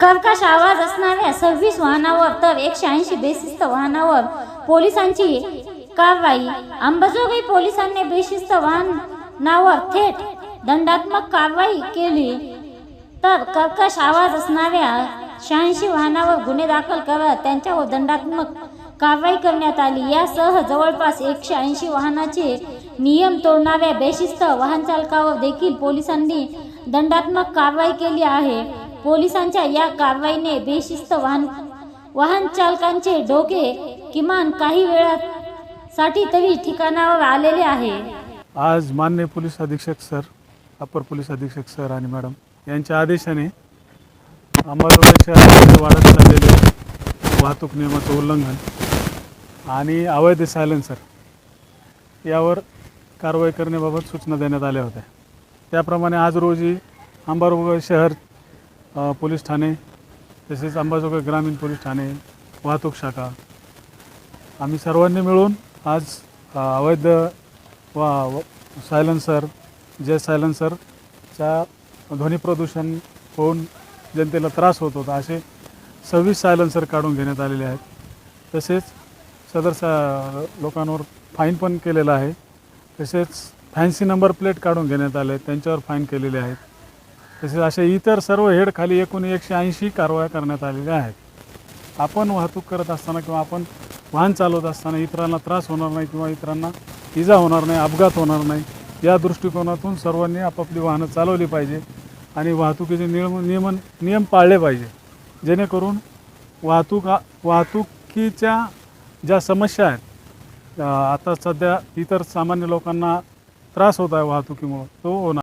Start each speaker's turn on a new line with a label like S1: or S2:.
S1: कर्कश आवाज असणाऱ्या सव्वीस वाहनावर तर एकशे ऐंशी बेशिस्त वाहनावर पोलिसांची कारवाई. अंबाजोगाई पोलिसांनी बेशिस्त वाहनावर थेट दंडात्मक कारवाई केली. तर कर्कश आवाज असणाऱ्या शहाऐंशी वाहनावर गुन्हे दाखल करत त्यांच्यावर दंडात्मक कारवाई करण्यात आली. यासह जवळपास एकशे ऐंशी वाहनाचे नियम तोडणाऱ्या बेशिस्त वाहन चालकावर देखील पोलिसांनी दंडात्मक कारवाई केली आहे. पोलिसांच्या या कारवाईने बेशिस्त वाहन वाहन चालकांचे डोके किमान काही वेळात साठी तरी ठिकाणावर आलेले आहे.
S2: आज मान्य पोलीस अधीक्षक सर अपर पोलीस अधीक्षक सर आणि मॅडम यांच्या आदेशाने अंबाजोगाई वाढत चाललेले वाहतूक नियमाचं उल्लंघन आणि अवैध सायलेन्सर यावर कारवाई करण्याबाबत सूचना देण्यात आल्या होत्या. त्याप्रमाणे आज रोजी अंबाजोगाई शहर पोलीस ठाणे तसेच अंबाजोगाई ग्रामीण पोलीस ठाणे वाहतूक शाखा. आम्ही सर्वांनी मिळून आज अवैध वा व- जे सायलन्सरच्या ध्वनी प्रदूषण होऊन जनतेला त्रास होत होता असे सव्वीस सायलन्सर काढून घेण्यात आलेले आहेत. तसेच सदर सा लोकांवर फाईन पण केलेला आहे. तसेच फॅन्सी नंबर प्लेट काढून घेण्यात आले त्यांच्यावर फाईन केलेले आहेत. तसेच असे इतर सर्व हेड खाली एकूण एकशे ऐंशी कारवाया करण्यात आलेल्या आहेत. आपण वाहतूक करत असताना किंवा आपण वाहन चालवत असताना इतरांना त्रास होणार नाही किंवा इतरांना इजा होणार नाही अपघात होणार नाही या दृष्टिकोनातून सर्वांनी आपापली वाहनं चालवली पाहिजे आणि वाहतुकीचे नियम नियमन नियम पाळले पाहिजे. जेणेकरून वाहतूक वाहतुकीच्या ज्या समस्या आहेत आता सध्या इतर सामान्य लोकांना त्रास होत आहे वाहतुकीमुळं तो होणार.